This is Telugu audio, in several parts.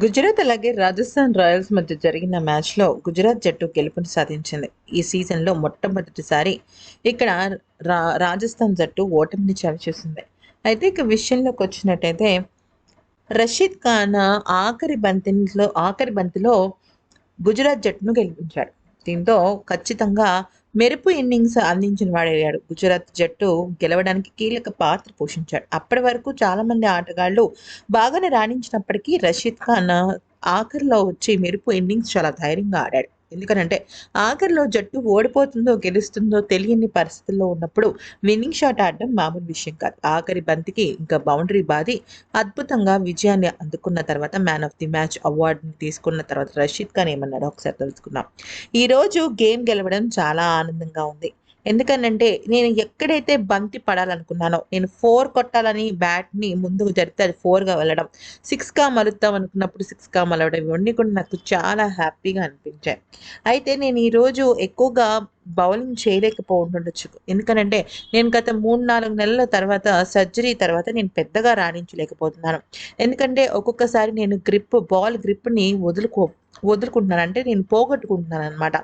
గుజరాత్ అలాగే రాజస్థాన్ రాయల్స్ మధ్య జరిగిన మ్యాచ్లో గుజరాత్ జట్టు గెలుపును సాధించింది. ఈ సీజన్లో మొట్టమొదటిసారి ఇక్కడ రా రాజస్థాన్ జట్టు ఓటమిని చవిచూసింది అయితే ఇక విషయంలోకి వచ్చినట్టయితే రషీద్ ఖాన్ ఆఖరి బంతిలో ఆఖరి బంతిలో గుజరాత్ జట్టును గెలిపించాడు. దీంతో ఖచ్చితంగా మెరుపు ఇన్నింగ్స్ అందించిన వాడయ్యాడు. గుజరాత్ జట్టు గెలవడానికి కీలక పాత్ర పోషించాడు. అప్పటి వరకు చాలామంది ఆటగాళ్ళు బాగానే రాణించినప్పటికీ రషీద్ ఖాన్ ఆఖరిలో వచ్చి మెరుపు ఇన్నింగ్స్ చాలా ధైర్యంగా ఆడాడు. ఎందుకనంటే ఆఖరిలో జట్టు ఓడిపోతుందో గెలుస్తుందో తెలియని పరిస్థితుల్లో ఉన్నప్పుడు విన్నింగ్ షాట్ ఆడడం మామూలు విషయం కాదు. ఆఖరి బంతికి ఇంకా బౌండరీ బాది అద్భుతంగా విజయాన్ని అందుకున్న తర్వాత మ్యాన్ ఆఫ్ ది మ్యాచ్ అవార్డుని తీసుకున్న తర్వాత రషీద్ ఖాన్ ఏమన్నాడో ఒకసారి తెలుసుకున్నాం ఈరోజు గేమ్ గెలవడం చాలా ఆనందంగా ఉంది. ఎందుకనంటే నేను ఎక్కడైతే బంతి పడాలనుకున్నానో నేను ఫోర్ కొట్టాలని బ్యాట్ని ముందుకు జరిగితే అది ఫోర్గా వెళ్ళడం. సిక్స్గా మలుద్దాం అనుకున్నప్పుడు సిక్స్గా మలవడం ఇవన్నీ కూడా నాకు చాలా హ్యాపీగా అనిపించాయి. అయితే నేను ఈరోజు ఎక్కువగా బౌలింగ్ చేయలేకపోతుండొచ్చు. ఎందుకనంటే నేను గత మూడు నాలుగు నెలల తర్వాత సర్జరీ తర్వాత నేను పెద్దగా రాణించలేకపోతున్నాను. ఎందుకంటే ఒక్కొక్కసారి నేను గ్రిప్ బాల్ గ్రిప్ని వదులుకో వదులుకుంటున్నాను. అంటే నేను పోగొట్టుకుంటున్నాను అనమాట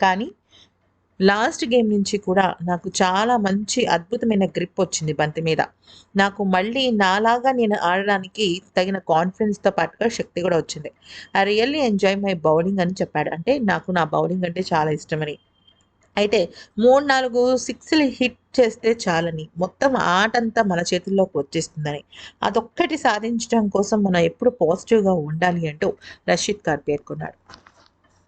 కానీ లాస్ట్ గేమ్ నుంచి కూడా నాకు చాలా మంచి అద్భుతమైన గ్రిప్ వచ్చింది బంతి మీద. నాకు మళ్ళీ నాలాగా నేను ఆడడానికి తగిన కాన్ఫిడెన్స్తో పాటుగా శక్తి కూడా వచ్చింది. I really enjoy my bowling అని చెప్పాడు. అంటే నాకు నా బౌలింగ్ అంటే చాలా ఇష్టమని. అయితే మూడు నాలుగు సిక్స్లు హిట్ చేస్తే చాలని. మొత్తం ఆట అంతా మన చేతుల్లోకి వచ్చేస్తుందని. అదొక్కటి సాధించడం కోసం మనం ఎప్పుడు పాజిటివ్గా ఉండాలి అంటూ రషీద్ ఖాన్ పేర్కొన్నాడు